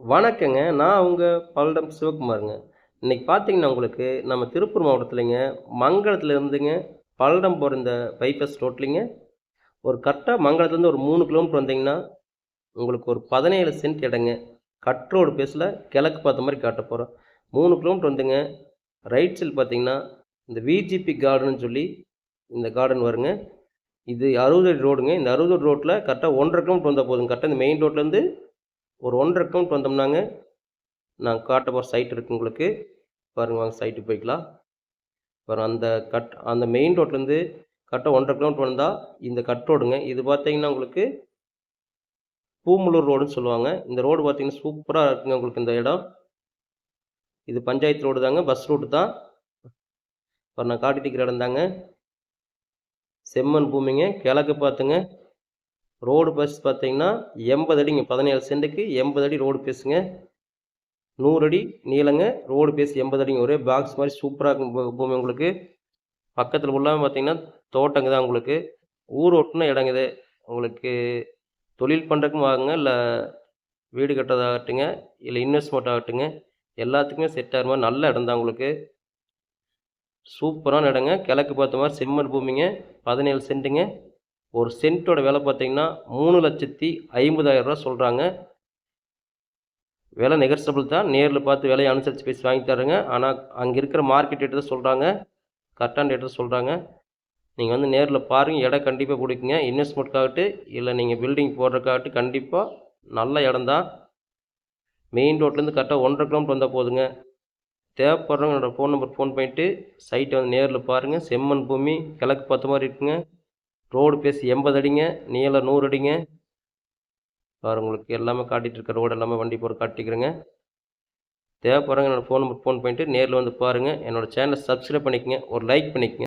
வணக்கங்க. நான் உங்கள் பல்லடம் சிவகுமாருங்க. இன்றைக்கி பார்த்தீங்கன்னா, உங்களுக்கு நம்ம திருப்பூர் மாவட்டத்திலைங்க மங்களத்துல இருந்துங்க பல்லடம் போகிற இந்த பைபாஸ் ரோட்லிங்க ஒரு கரெக்டாக மங்களத்துலேருந்து ஒரு மூணு கிலோமீட்டர் வந்தீங்கன்னா, உங்களுக்கு ஒரு 17 சென்ட் இடங்க. கட் ரோடு பேஸில் கிழக்கு பார்த்த மாதிரி காட்ட போகிறோம் மூணு கிலோமீட்டர் வந்துங்க, ரைட் சைடு பார்த்தீங்கன்னா, இந்த விஜிபி கார்டன் சொல்லி இந்த கார்டன் வருங்க. இது 60 அடி ரோடுங்க. இந்த அறுபது ரோட்டில் கரெக்டாக ஒன்றரை கிலோமீட்டர் வந்தால் போதுங்க. கரெக்டாக இந்த மெயின் ரோட்லேருந்து ஒரு 1 1/2 கிலோமீட்டர் வந்தோம்னாங்க, நான் காட்ட போகிற சைட் இருக்குது உங்களுக்கு. பாருங்க வாங்க சைட்டுக்கு போய்க்கலாம். அப்புறம் அந்த கட் அந்த மெயின் ரோட்லேருந்து கரெக்டாக ஒன்றரை கிலோமீட்டர் வந்தால் இந்த கட் ரோடுங்க. இது பார்த்தீங்கன்னா, உங்களுக்கு பூமுலூர் ரோடுன்னு சொல்லுவாங்க. இந்த ரோடு பார்த்தீங்கன்னா, சூப்பராக இருக்குங்க உங்களுக்கு இந்த இடம். இது பஞ்சாயத்து ரோடு தாங்க. பஸ் ரூட் தான். அப்புறம் நான் காட்டிட்டு இருக்கிற இடம் தாங்க. செம்மண் பூமிங்க. கிழக்கு பார்த்துங்க. ரோடு பேஸ் பார்த்தீங்கன்னா, 80 அடிங்க. 17 சென்ட்டுக்கு 80 அடி ரோடு பேஸுங்க. நூறு அடி நீளங்க. ரோடு பேஸ் 80 அடிங்க. ஒரே பாக்ஸ் மாதிரி சூப்பராக இருக்கும் பூ பூமி உங்களுக்கு. பக்கத்தில் ஃபுல்லாவும் பார்த்தீங்கன்னா, தோட்டங்க தான் உங்களுக்கு. ஊர் ஒட்டுன இடங்குது உங்களுக்கு தொழில் பண்ணுறக்கும் ஆகுங்க. இல்லை வீடு கட்டுறதாகட்டுங்க, இல்லை இன்வெஸ்ட்மெண்ட் ஆகட்டுங்க, எல்லாத்துக்குமே செட் ஆகிற மாதிரி நல்ல இடம் தான் உங்களுக்கு. சூப்பரான இடங்க. கிழக்கு பார்த்த மாதிரி செம்மர் பூமிங்க. 17 சென்ட்டுங்க. ஒரு சென்ட்டோட விலை பார்த்தீங்கன்னா, ரூ. 3,50,000 சொல்றாங்க. விலை நெகர்சபிள் தான். நேரில் பார்த்து விலையை அனுசரித்து பேசி வாங்கி தர்றேங்க. ஆனால் அங்கே இருக்கிற மார்க்கெட் ரேட்டு தான் சொல்கிறாங்க கரெக்டான ரேட்டு தான் சொல்கிறாங்க நீங்கள் வந்து நேரில் பாருங்கள் இடம் கண்டிப்பாக பிடிக்குங்க இன்வெஸ்ட்மெண்ட்காகட்டு இல்லை நீங்கள் பில்டிங் போடுறதுக்காகட்டும் கண்டிப்பாக நல்ல இடம் தான். மெயின் ரோட்லேருந்து கரெக்டாக ஒன்றரை கிலோமீட்டர் வந்தால் போதுங்க. தேவைப்படுறவங்க என்னோடய ஃபோன் நம்பர் ஃபோன் பண்ணிட்டு, சைட்டை வந்து நேரில் பாருங்கள் செம்மண் பூமி, கிழக்கு பார்த்த மாதிரி இருக்குங்க. ரோடு பேஸ் 80 அடிங்க. நீளம் நூறு அடிங்க. பாரு உங்களுக்கு எல்லாமே காட்டிகிட்டு இருக்க ரோடு எல்லாமே வண்டி போகிற காட்டிக்கிறேங்க. தேவைப்படுறவங்க என்னோட ஃபோன் நம்பர் ஃபோன் பண்ணிட்டு நேரில் வந்து பாருங்கள் என்னோடய சேனலை சப்ஸ்கிரைப் பண்ணிக்கங்க. ஒரு லைக் பண்ணிக்கங்க.